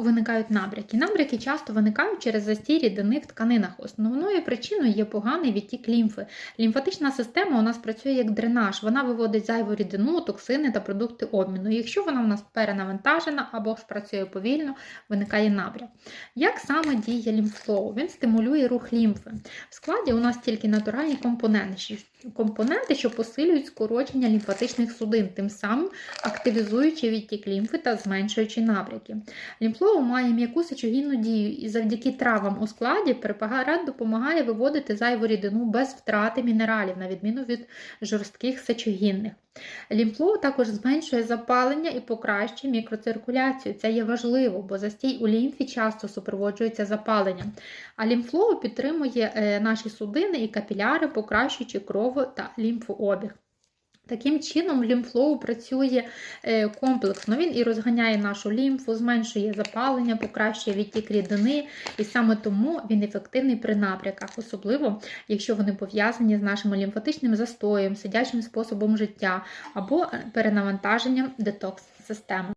виникають набряки? Набряки часто виникають через застій рідини в тканинах. Основною причиною є поганий відтік лімфи. Лімфатична система у нас працює як дренаж. Вона виводить зайву рідину, токсини та продукти обміну. Якщо вона у нас перенавантажена або ж працює повільно, виникає набряк. Як саме діє лімффлоу? Він стимулює рух лімфи. В складі у нас тільки натуральні компоненти, компоненти, що посилюють скорочення лімфатичних судин, тим самим активізуючи відтік лімфи та зменшуючи набряки. Лімфлоу має м'яку сечогінну дію і завдяки травам у складі препарат допомагає виводити зайву рідину без втрати мінералів, на відміну від жорстких сечогінних. Лімфлоу також зменшує запалення і покращує мікроциркуляцію. Це є важливо, бо застій у лімфі часто супроводжується запаленням. А лімфлоу підтримує е, наші судини і капіляри, покращуючи крово та лімфообіг. Таким чином, лімфлоу працює е, комплексно. Він і розганяє нашу лімфу, зменшує запалення, покращує відтік рідини, і саме тому він ефективний при напряках, особливо якщо вони пов'язані з нашим лімфатичним застоєм, сидячим способом життя або е, перенавантаженням детокс-системи.